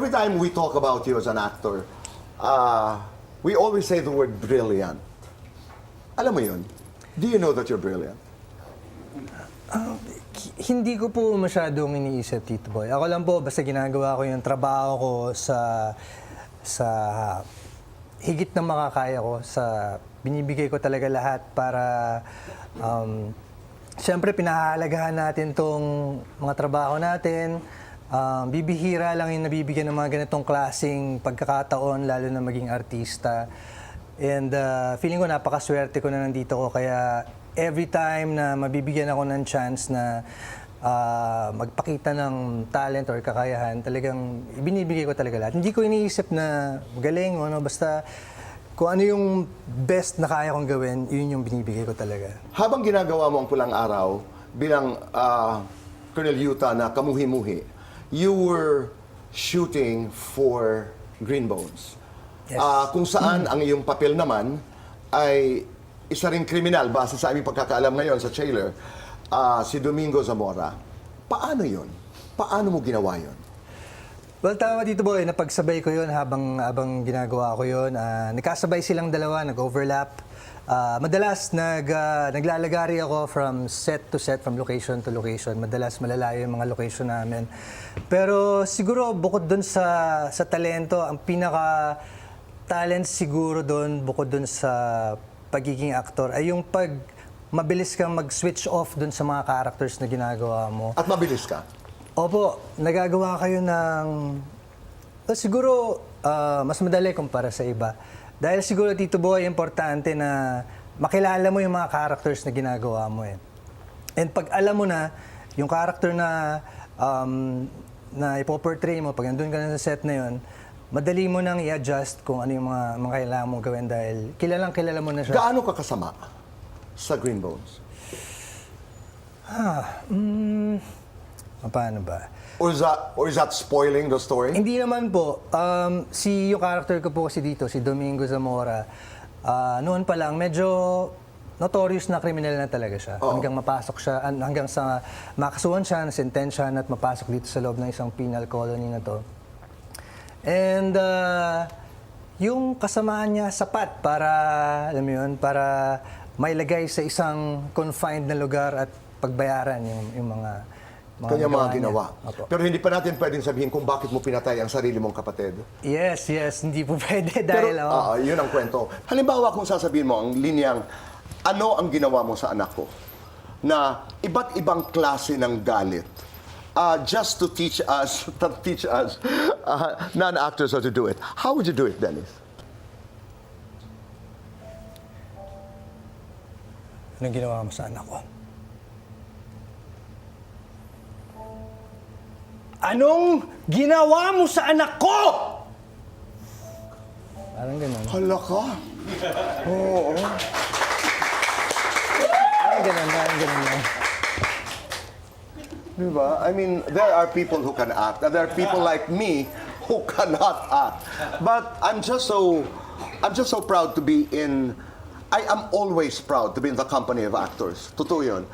every time we talk about you as an actor, uh, we always say the word brilliant. Alam mo yun? Do you know that you're brilliant? Hindi ko po masyadong iniisip, Tito Boy. Ako lang po, basta ginagawa ko yung trabaho ko sa sa higit na makakaya ko sa binibigay ko talaga lahat para um, Siyempre, pinahahalagahan natin tong mga trabaho natin. Um, bibihira lang yung nabibigyan ng mga ganitong klaseng pagkakataon, lalo na maging artista. And uh, feeling ko napakaswerte ko na nandito ko. Kaya every time na mabibigyan ako ng chance na ah, magpakita ng talent or kakayahan, talagang ibinibigay ko talaga lahat. Hindi ko iniisip na galing o ano, basta kung ano yung best na kaya kong gawin, yun yung binibigay ko talaga. Habang ginagawa mo ang pulang araw bilang uh, Colonel Yuta na kamuhi-muhi, you were shooting for Green Bones. Yes. Ah, kung saan ang iyong papel naman ay isa ring kriminal base sa aming pagkakaalam ngayon sa trailer, ah, si Domingo Zamora. Paano yun? Paano mo ginawa yun? Well, tama dito boy, napagsabay ko yun habang, habang ginagawa ko yun. Ah, nagkasabay silang dalawa, nag-overlap. Ah, madalas nag, ah, naglalagari ako from set to set, from location to location. Madalas malalayo yung mga location namin. Pero siguro bukod dun sa, sa talento, ang pinaka talent siguro doon, bukod dun sa pagiging aktor, ay yung pag mabilis kang mag-switch off dun sa mga characters na ginagawa mo. At mabilis ka? Opo, nagagawa kayo ng... Well, siguro, ah, mas madali kumpara sa iba. Dahil siguro, Tito Boy, importante na makilala mo yung mga characters na ginagawa mo eh. And pag alam mo na, yung character na um, na ipoportray mo, pag nandun ka na sa set na yun, madali mo nang i-adjust kung ano yung mga, mga kailangan mong gawin dahil kilalang kilala mo na siya. Gaano ka kasama sa Green Bones? Paano ba? Or is that, or is that spoiling the story? Hindi naman po. Um, si yung character ko po kasi dito, si Domingo Zamora, ah, noon pa lang, medyo notorious na kriminal na talaga siya. Oo. Hanggang mapasok siya, an- hanggang sa makasuhan siya, nasentensyahan at mapasok dito sa loob ng isang penal colony na to. And ah, yung kasamaan niya sapat para, alam mo yun, para mailagay sa isang confined na lugar at pagbayaran yung, yung mga Kanya mga niya. ginawa. Opo. Pero hindi pa natin pwedeng sabihin kung bakit mo pinatay ang sarili mong kapatid. Yes, yes, hindi po pwede Pero, dahil oh, ah, yun ang kwento. Halimbawa kung sasabihin mo ang linyang, ano ang ginawa mo sa anak ko? Na iba't ibang klase ng galit. Ah, just to teach us, to teach us ah, non-actors how to do it. How would you do it, Dennis? Anong ginawa mo sa anak ko? Anong ginawa mo sa anak ko? Parang ganun. Hala ka. Oo. Parang ganun, parang ganun lang. Diba? I mean, there are people who can act. There are people like me who cannot act. But I'm just so, I'm just so proud to be in, I am always proud to be in the company of actors. Totoo yun.